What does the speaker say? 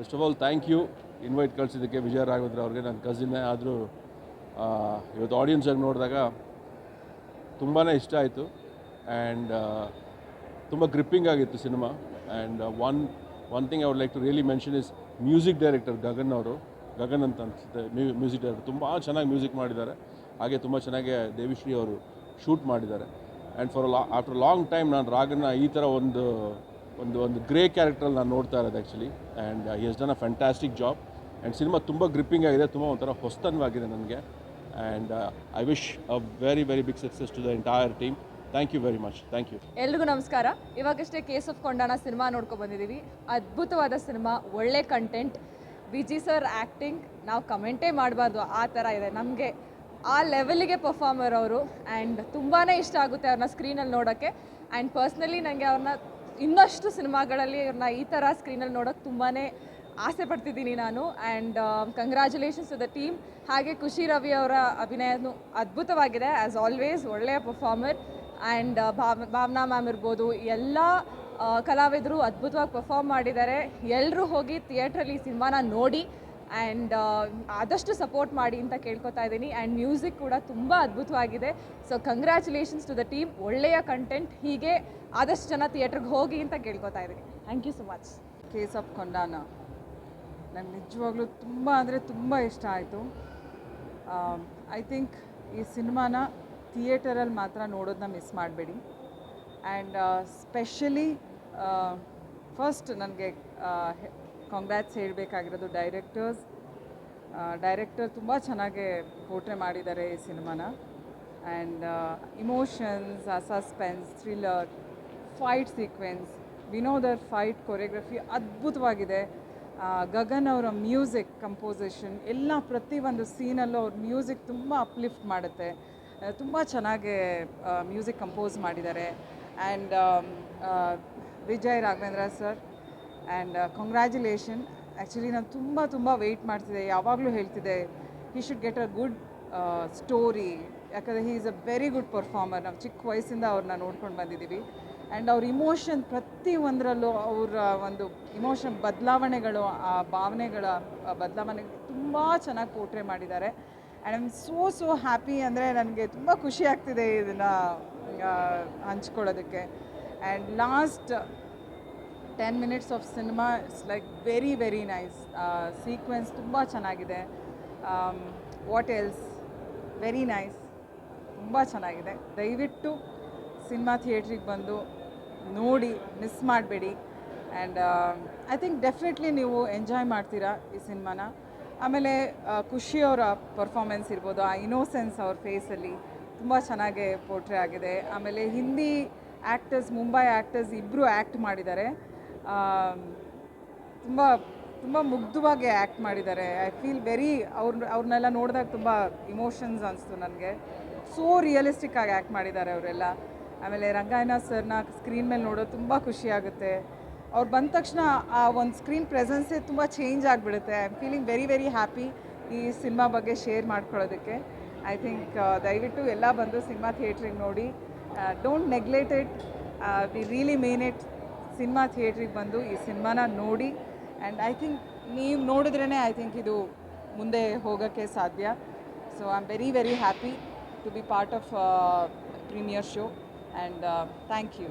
First of all thank you invite ಕಳಿಸಿದ್ದಕ್ಕೆ ವಿಜಯ ರಾಘವೇಂದ್ರ ಅವ್ರಿಗೆ, ನನ್ನ ಕಸಿನ್ನೇ ಆದರೂ ಇವತ್ತು ಆಡಿಯನ್ಸಾಗಿ ನೋಡಿದಾಗ ತುಂಬಾ ಇಷ್ಟ ಆಯಿತು. ಆ್ಯಂಡ್ ತುಂಬ ಗ್ರಿಪ್ಪಿಂಗ್ ಆಗಿತ್ತು cinema. And one one thing I would like to really mention is music director Gagan ಅವರು, ಗಗನ್ ಅಂತ ಅನಿಸುತ್ತೆ ಮ್ಯೂಸಿಕ್ ಡೈರೆಕ್ಟರ್ ತುಂಬ ಚೆನ್ನಾಗಿ ಮ್ಯೂಸಿಕ್ ಮಾಡಿದ್ದಾರೆ. ಹಾಗೆ ತುಂಬ ಚೆನ್ನಾಗಿ ದೇವಿಶ್ರೀ ಅವರು ಶೂಟ್ ಮಾಡಿದ್ದಾರೆ. ಆ್ಯಂಡ್ ಫಾರ್ ಲಾ ಆಫ್ಟರ್ ಲಾಂಗ್ ಟೈಮ್ ನಾನು ರಾಗನ್ನ ಈ ಥರ ಒಂದು ಒಂದು ಒಂದು ಗ್ರೇ ಕ್ಯಾರೆಕ್ಟ್ರಲ್ಲಿ ನಾನು ನೋಡ್ತಾ ಇರೋದು actually and he has done a fantastic job and cinema ತುಂಬ ಗ್ರಿಪ್ಪಿಂಗ್ ಆಗಿದೆ, ತುಂಬ ಒಂಥರ ಹೊಸ್ತನವಾಗಿದೆ ನನಗೆ. And I wish a very very big success to the entire team thank you very much thank you ಎಲ್ರಿಗೂ ನಮಸ್ಕಾರ. ಇವಾಗಷ್ಟೇ ಕೇಸ್ ಆಫ್ ಕೊಂಡಾಣ ಸಿನಿಮಾ ನೋಡ್ಕೊಂಡು ಬಂದಿದ್ದೀವಿ ಅದ್ಭುತವಾದ ಸಿನಿಮಾ ಒಳ್ಳೆ ಕಂಟೆಂಟ್ ವಿಜಿ ಸರ್ ಆ್ಯಕ್ಟಿಂಗ್ ನಾವು ಕಮೆಂಟೇ ಮಾಡಬಾರ್ದು, ಆ ಥರ ಇದೆ. ನಮಗೆ ಆ ಲೆವೆಲಿಗೆ ಪರ್ಫಾರ್ಮರ್ ಅವರು. ಆ್ಯಂಡ್ ತುಂಬಾ ಇಷ್ಟ ಆಗುತ್ತೆ ಅವ್ರನ್ನ ಸ್ಕ್ರೀನಲ್ಲಿ ನೋಡೋಕ್ಕೆ ಆ್ಯಂಡ್ ಪರ್ಸ್ನಲಿ ನನಗೆ ಅವ್ರನ್ನ ಇನ್ನಷ್ಟು ಸಿನಿಮಾಗಳಲ್ಲಿ ಇವ್ರನ್ನ ಈ ಥರ ಸ್ಕ್ರೀನಲ್ಲಿ ನೋಡೋಕ್ಕೆ ತುಂಬಾ ಆಸೆ ಪಡ್ತಿದ್ದೀನಿ ನಾನು. And congratulations to the team ಹಾಗೆ ಖುಷಿ ರವಿ ಅವರ ಅಭಿನಯನು ಅದ್ಭುತವಾಗಿದೆ ಆ್ಯಸ್ ಆಲ್ವೇಸ್ ಒಳ್ಳೆಯ ಪರ್ಫಾರ್ಮರ್ ಆ್ಯಂಡ್ ಭಾವ, ಭಾವನಾ ಮ್ಯಾಮ್ ಇರ್ಬೋದು, ಎಲ್ಲ ಕಲಾವಿದರು ಅದ್ಭುತವಾಗಿ ಪರ್ಫಾರ್ಮ್ ಮಾಡಿದ್ದಾರೆ. ಎಲ್ಲರೂ ಹೋಗಿ ಥಿಯೇಟ್ರಲ್ಲಿ ಸಿನಿಮಾನ ನೋಡಿ ಆ್ಯಂಡ್ ಆದಷ್ಟು ಸಪೋರ್ಟ್ ಮಾಡಿ ಅಂತ ಕೇಳ್ಕೊತಾ ಇದ್ದೀನಿ. ಆ್ಯಂಡ್ ಮ್ಯೂಸಿಕ್ ಕೂಡ ತುಂಬ ಅದ್ಭುತವಾಗಿದೆ. So congratulations to the team ಒಳ್ಳೆಯ ಕಂಟೆಂಟ್ ಹೀಗೆ ಆದಷ್ಟು ಜನ ಥಿಯೇಟ್ರಿಗೆ ಹೋಗಿ ಅಂತ ಕೇಳ್ಕೊತಾ ಇದ್ದೀನಿ. Thank you so much case of Kondana ನಂಗೆ ನಿಜವಾಗ್ಲೂ ತುಂಬ ಅಂದರೆ ತುಂಬ ಇಷ್ಟ ಆಯಿತು. ಐ ಥಿಂಕ್ ಈ ಸಿನಿಮಾನ ಥಿಯೇಟರಲ್ಲಿ ಮಾತ್ರ ನೋಡೋದನ್ನ ಮಿಸ್ ಮಾಡಬೇಡಿ. ಆ್ಯಂಡ್ ಸ್ಪೆಷಲಿ ಫಸ್ಟ್ ನನಗೆ ಕಾಂಗ್ರ್ಯಾಟ್ಸ್ ಹೇಳಬೇಕಾಗಿರೋದು ಡೈರೆಕ್ಟರ್ಸ್. ಡೈರೆಕ್ಟರ್ ತುಂಬ ಚೆನ್ನಾಗಿ ಪೋಟ್ರೆ ಮಾಡಿದ್ದಾರೆ ಈ ಸಿನಿಮಾನ. ಆ್ಯಂಡ್ ಇಮೋಷನ್ಸ್ ಆ ಸಸ್ಪೆನ್ಸ್ ಥ್ರಿಲ್ಲರ್, ಫೈಟ್ ಸೀಕ್ವೆನ್ಸ್, ವಿನೋದರ್ ಫೈಟ್ ಕೊರಿಯೋಗ್ರಫಿ ಅದ್ಭುತವಾಗಿದೆ. ಗಗನ್ ಅವರ ಮ್ಯೂಸಿಕ್ ಕಂಪೋಸಿಷನ್ ಎಲ್ಲ ಪ್ರತಿಯೊಂದು ಸೀನಲ್ಲೂ ಅವ್ರ ಮ್ಯೂಸಿಕ್ ತುಂಬ ಅಪ್ಲಿಫ್ಟ್ ಮಾಡುತ್ತೆ. ತುಂಬ ಚೆನ್ನಾಗಿ ಮ್ಯೂಸಿಕ್ ಕಂಪೋಸ್ ಮಾಡಿದ್ದಾರೆ. And Vijay Raghavendra sir and congratulation actually ನಾನು ತುಂಬ ತುಂಬ ವೆಯ್ಟ್ ಮಾಡ್ತಿದ್ದೆ. ಯಾವಾಗಲೂ ಹೇಳ್ತಿದ್ದೆ he should get a good story ಯಾಕಂದರೆ he is a very good performer ನಾವು ಚಿಕ್ಕ ವಯಸ್ಸಿಂದ ಅವ್ರನ್ನ ನೋಡ್ಕೊಂಡು ಬಂದಿದ್ದೀವಿ. ಆ್ಯಂಡ್ ಅವ್ರ ಇಮೋಷನ್ ಪ್ರತಿ ಒಂದರಲ್ಲೂ ಅವರ ಒಂದು ಇಮೋಷನ್ ಬದಲಾವಣೆಗಳು, ಆ ಭಾವನೆಗಳ ಬದಲಾವಣೆ ತುಂಬ ಚೆನ್ನಾಗಿ ಪೋಟ್ರೆ ಮಾಡಿದ್ದಾರೆ. And I am so so happy ಅಂದರೆ ನನಗೆ ತುಂಬ ಖುಷಿ ಆಗ್ತಿದೆ ಇದನ್ನು ಹಂಚ್ಕೊಳ್ಳೋದಕ್ಕೆ. And last ten minutes of cinema it's like very very nice. Sequence ತುಂಬ ಚೆನ್ನಾಗಿದೆ. What else very nice. ತುಂಬ ಚೆನ್ನಾಗಿದೆ. ದಯವಿಟ್ಟು ಸಿನಿಮಾ ಥಿಯೇಟ್ರಿಗೆ ಬಂದು ನೋಡಿ, ಮಿಸ್ ಮಾಡಬೇಡಿ. ಆ್ಯಂಡ್ ಐ ಥಿಂಕ್ ಡೆಫಿನೆಟ್ಲಿ ನೀವು ಎಂಜಾಯ್ ಮಾಡ್ತೀರಾ ಈ ಸಿನಿಮಾನ. ಆಮೇಲೆ ಖುಷಿಯವರ ಪರ್ಫಾರ್ಮೆನ್ಸ್ ಇರ್ಬೋದು, ಆ ಇನೋಸೆನ್ಸ್ ಅವ್ರ ಫೇಸಲ್ಲಿ ತುಂಬ ಚೆನ್ನಾಗೇ ಪೋರ್ಟ್ರೇ ಆಗಿದೆ. ಆಮೇಲೆ ಹಿಂದಿ ಆ್ಯಕ್ಟರ್ಸ್ ಮುಂಬೈ ಆ್ಯಕ್ಟರ್ಸ್ ಇಬ್ಬರು ಆ್ಯಕ್ಟ್ ಮಾಡಿದ್ದಾರೆ. ತುಂಬ ತುಂಬ ಮುಗ್ಧವಾಗಿ ಆ್ಯಕ್ಟ್ ಮಾಡಿದ್ದಾರೆ. ಐ ಫೀಲ್ ವೆರಿ ಅವ್ರ ಅವ್ರನ್ನೆಲ್ಲ ನೋಡಿದಾಗ ತುಂಬ ಇಮೋಷನ್ಸ್ ಅನಿಸ್ತು ನನಗೆ. ಸೋ ರಿಯಲಿಸ್ಟಿಕ್ ಆಗಿ ಆ್ಯಕ್ಟ್ ಮಾಡಿದ್ದಾರೆ ಅವರೆಲ್ಲ. ಆಮೇಲೆ ರಂಗಾಯಣ ಸರ್ನ ಸ್ಕ್ರೀನ್ ಮೇಲೆ ನೋಡೋದು ತುಂಬ ಖುಷಿ ಆಗುತ್ತೆ. ಅವ್ರು ಬಂದ ತಕ್ಷಣ ಆ ಒಂದು ಸ್ಕ್ರೀನ್ ಪ್ರೆಸೆನ್ಸೇ ತುಂಬ ಚೇಂಜ್ ಆಗಿಬಿಡುತ್ತೆ. I am feeling very very happy ಈ ಸಿನಿಮಾ ಬಗ್ಗೆ ಶೇರ್ ಮಾಡ್ಕೊಳ್ಳೋದಕ್ಕೆ. ಐ ಥಿಂಕ್ ದಯವಿಟ್ಟು ಎಲ್ಲ ಬಂದು ಸಿನಿಮಾ ಥಿಯೇಟ್ರಿಗೆ ನೋಡಿ. Don't neglect it we really mean it cinema ಥಿಯೇಟ್ರಿಗೆ ಬಂದು ಈ ಸಿನಿಮಾನ ನೋಡಿ ಆ್ಯಂಡ್ ಐ ಥಿಂಕ್ ನೀವು ನೋಡಿದ್ರೇ ಐ ಥಿಂಕ್ ಇದು ಮುಂದೆ ಹೋಗೋಕ್ಕೆ ಸಾಧ್ಯ. So I am very very happy to be part of premiere show and thank you